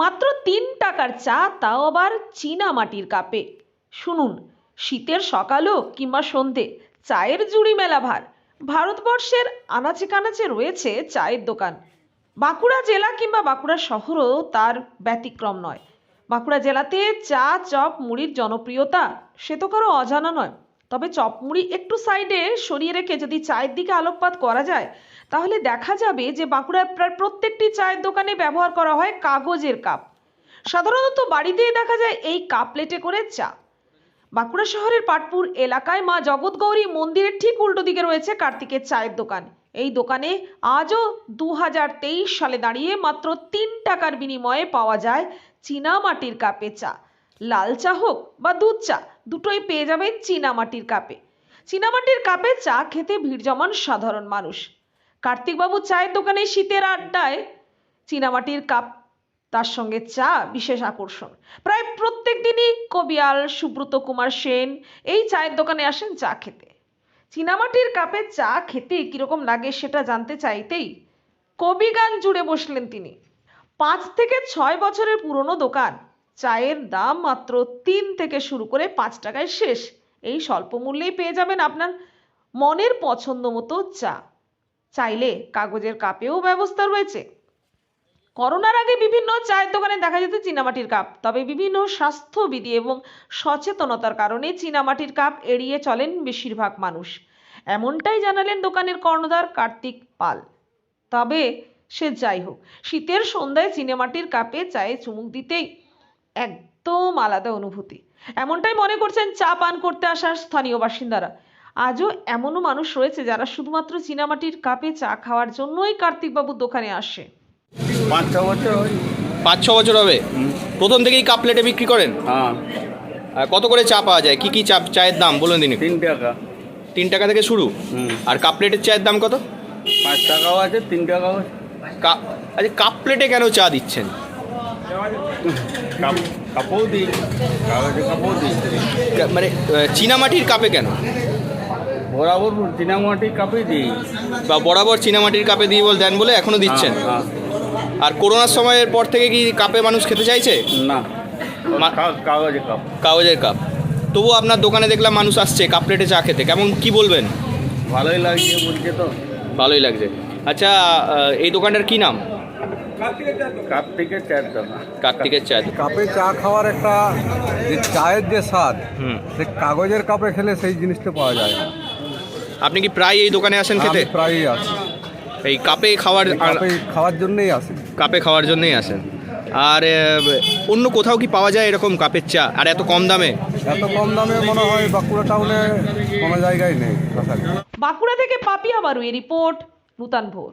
মাত্র তিন টাকার চা, তাও আবার চীনা মাটির কাপে। শুনুন, শীতের সকালও কিংবা সন্ধে, চায়ের জুড়ি মেলা ভার। ভারতবর্ষের আনাচে কানাচে রয়েছে চায়ের দোকান। বাঁকুড়া জেলা কিংবা বাঁকুড়া শহরও তার ব্যতিক্রম নয়। বাঁকুড়া জেলাতে চা, চপ, মুড়ির জনপ্রিয়তা, সে তো কারও অজানা নয়। তবে চপমুড়ি একটু সাইডে সরিয়ে রেখে যদি চায়ের দিকে আলোকপাত করা যায়, তাহলে দেখা যাবে যে বাঁকুড়ার প্রায় প্রত্যেকটি চায়ের দোকানে ব্যবহার করা হয় কাগজের কাপ। সাধারণত বাড়িতেই দেখা যায় এই কাপ প্লেটে করে চা। বাঁকুড়া শহরের পাটপুর এলাকায় মা জগৎগৌরী মন্দিরের ঠিক উল্টো দিকে রয়েছে কার্তিকের চায়ের দোকান। এই দোকানে আজও দু হাজার তেইশ সালে দাঁড়িয়ে মাত্র তিন টাকার বিনিময়ে পাওয়া যায় চীনা মাটির কাপে চা। লাল চা হোক বা দুধ চা, দুটোই পেয়ে যাবেন চীনা মাটির কাপে। চীনামাটির কাপে চা খেতে ভিড় জমান সাধারণ মানুষ। কার্তিকবাবু চায়ের দোকানে শীতের আড্ডায় চীনামাটির কাপ, তার সঙ্গে চা বিশেষ আকর্ষণ। প্রায় প্রত্যেক দিনই কবিয়াল, সুব্রত কুমার সেন এই চায়ের দোকানে আসেন চা খেতে। চীনামাটির কাপে চা খেতে কীরকম লাগে সেটা জানতে চাইতেই কবি গান জুড়ে বসলেন তিনি। পাঁচ থেকে ছয় বছরের পুরনো দোকান চায়ের দাম মাত্র তিন থেকে শুরু করে পাঁচ টাকায় শেষ। এই স্বল্প মূল্যেই পেয়ে যাবেন আপনার মনের পছন্দ মতো চা। চাইলে কাগজের কাপেও ব্যবস্থা রয়েছে। করোনার আগে বিভিন্ন চায়ের দোকানে দেখা যেত চীনামাটির কাপ। তবে বিভিন্ন স্বাস্থ্যবিধি এবং সচেতনতার কারণে চীনামাটির কাপ এড়িয়ে চলেন বেশিরভাগ মানুষ। এমনটাই জানালেন দোকানের কর্ণধার কার্তিক পাল। তবে সে যাই হোক, শীতের সন্ধ্যায় চীনামাটির কাপে চায়ে চুমুক দিতেই একদম আলাদা অনুভূতি। এমনটাই মনে করছেন চা পান করতে আসা স্থানীয় বাসিন্দারা। আজও এমনও মানুষ রয়েছে যারা শুধুমাত্র চীনামাটির কাপে চা খাওয়ার জন্যই কার্তিকবাবুর দোকানে আসে। পাঁচ ছ বছর হয় পাঁচ ছ বছর হবে? প্রথম থেকেই কাপ প্লেটে বিক্রি করেন? হ্যাঁ। আর কত করে চা পাওয়া যায়? কি কি চা চায়ের দাম? বলুন দিন। তিন টাকা। তিন টাকা থেকে শুরু? আর কাপ প্লেটের চায়ের দাম কত? পাঁচ টাকাও আছে তিন টাকাও আছে। কাপ আচ্ছা কাপ প্লেটে কেন চা দিচ্ছেন? মানে চীনামাটির কাপে কেন? বরাবর চীনামাটির কাপই দিই। বা বরাবর চীনামাটির কাপে দিয়ে বল দেন বলে এখনও দিচ্ছেন? হ্যাঁ, আর করোনার সময়ের পর থেকে কি কাপে মানুষ খেতে চাইছে? হ্যাঁ। না। মা- কা- কাগজে কাপ। কাগজের কাপ। তবু আপনার দোকানে দেখলাম মানুষ আসছে কাপ প্লেটে চা খেতে। কেমন কি বলবেন? ভালোই লাগছে বলছে তো। ভালোই লাগছে। আচ্ছা এই দোকানটার কি নাম? কার্তিকের চা কাপে চা খাওয়ার একটা যে চায়ের যে স্বাদ সে কাগজের কাপে খেলে সেই জিনিসটা পাওয়া যায় না। আপনি কি প্রায় এই দোকানে আসেন খেতে? আমি প্রায়ই আসি। এই কাপে খাওয়ার কাপে খাওয়ার জন্যই আসি। কাপে খাওয়ার জন্যই আসেন। আর আহ, অন্য কোথাও কি পাওয়া যায় এরকম কাপের চা? আর এত কম দামে? এত কম দামে মনে হয় বাঁকুড়া টাউনে কোনো জায়গায় নেই বাঁকুড়া থেকে পাপিয়া বারুয়ের রিপোর্ট নূতন ভোর।